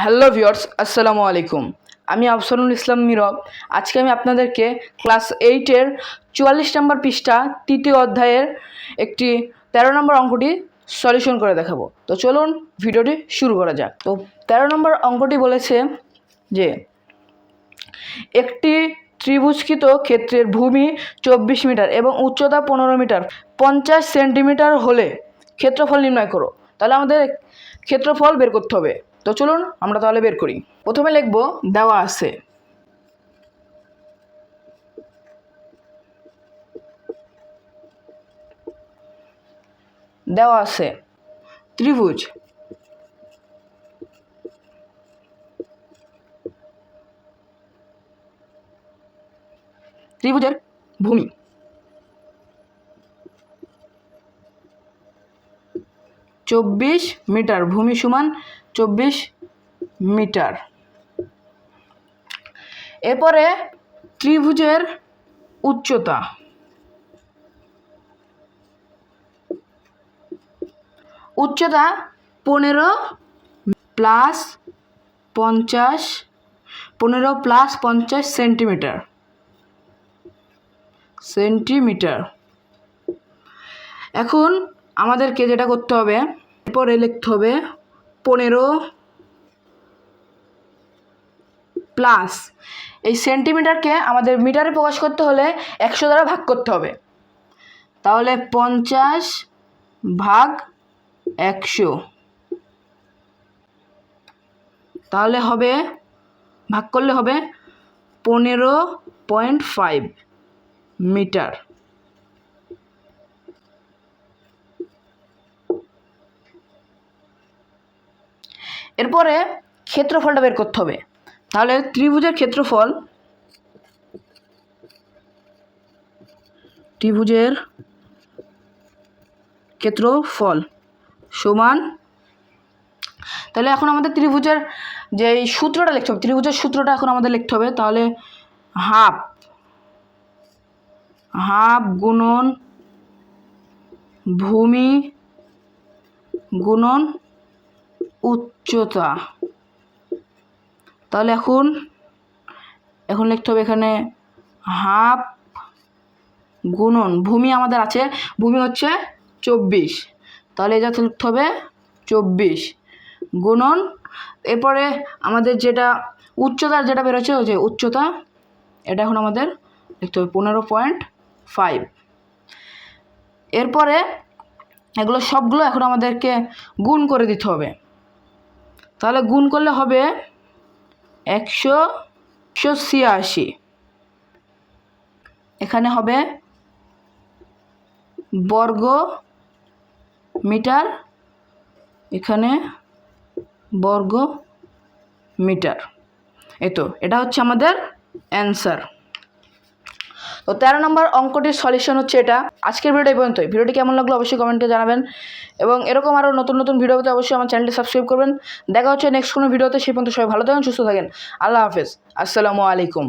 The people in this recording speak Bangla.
হ্যালো ভিওর্স আসসালামু আলাইকুম। আমি আফসানুল ইসলাম মিরব আজকে আমি আপনাদেরকে ক্লাস এইটের চুয়াল্লিশ নম্বর পৃষ্ঠা তৃতীয় অধ্যায়ের একটি তেরো নম্বর অঙ্কটি সলিউশন করে দেখাবো। তো চলুন ভিডিওটি শুরু করা যাক। তো তেরো নম্বর অঙ্কটি বলেছে যে, একটি ত্রিভুজকৃত ক্ষেত্রের ভূমি চব্বিশ মিটার এবং উচ্চতা পনেরো মিটার। পঞ্চাশ সেন্টিমিটার হলে ক্ষেত্রফল নির্ণয় করো। তাহলে আমাদের ক্ষেত্রফল বের করতে হবে। তো চলুন আমরা তাহলে বের করি। প্রথমে লিখব, দেওয়া আছে। দেওয়া আছে। ত্রিভুজ। ত্রিভুজের ভূমি। চব্বিশ মিটার ভূমি সমান চব্বিশ মিটার। এরপরে ত্রিভুজের উচ্চতা। উচ্চতা পনেরো প্লাস পঞ্চাশ, পনেরো প্লাস পঞ্চাশ সেন্টিমিটার। সেন্টিমিটার। এখন আমাদেরকে যেটা করতে হবে, এরপরে লিখতে হবে পনেরো প্লাস এই সেন্টিমিটারকে আমাদের মিটারে প্রকাশ করতে হলে একশো দ্বারা ভাগ করতে হবে। তাহলে পঞ্চাশ ভাগ একশো। তাহলে হবে, ভাগ করলে হবে পনেরো পয়েন্ট ফাইভ মিটার এরপরে ক্ষেত্রফলটা বের করতে হবে। তাহলে ত্রিভুজের ক্ষেত্রফল ত্রিভুজের ক্ষেত্রফল সমান, তাহলে এখন আমাদের ত্রিভুজের যে সূত্রটা লিখতে হবে, ত্রিভুজের সূত্রটা এখন আমাদের লিখতে হবে, তাহলে হাফ হাফ গুণন ভূমি গুণন উচ্চতা। তাহলে এখন এখন লিখতে হবে এখানে হাফ গুণন। ভূমি আমাদের আছে, ভূমি হচ্ছে চব্বিশ। তাহলে এটা লিখতে হবে চব্বিশ গুণন। এরপরে আমাদের যেটা উচ্চতার যেটা বেরোচ্ছে, ওই যে উচ্চতা, এটা এখন আমাদের লিখতে হবে পনেরো পয়েন্ট ফাইভ। এরপরে এগুলো সবগুলো এখন আমাদেরকে গুণ করে দিতে হবে। তাহলে গুণ করলে হবে একশো একশো ছিয়াশি। এখানে হবে বর্গ মিটার, এখানে বর্গ মিটার। এই তো, এটা হচ্ছে আমাদের অ্যান্সার। তো তেরো নম্বর অঙ্কটির সলিউশন হচ্ছে এটা। আজকের ভিডিওটা এই পর্যন্তই। ভিডিওটি কেমন লাগল অবশ্যই কমেন্টে জানাবেন। এবং এরকম আরও নতুন নতুন ভিডিও অবশ্যই আমার চ্যানেলটি সাবস্ক্রাইব করবেন। দেখা হচ্ছে নেক্সট কোনো ভিডিওতে। সেই পর্যন্ত সবাই ভালো থাকেন, সুস্থ থাকেন। আল্লাহ হাফেজ। আসসালামু আলাইকুম।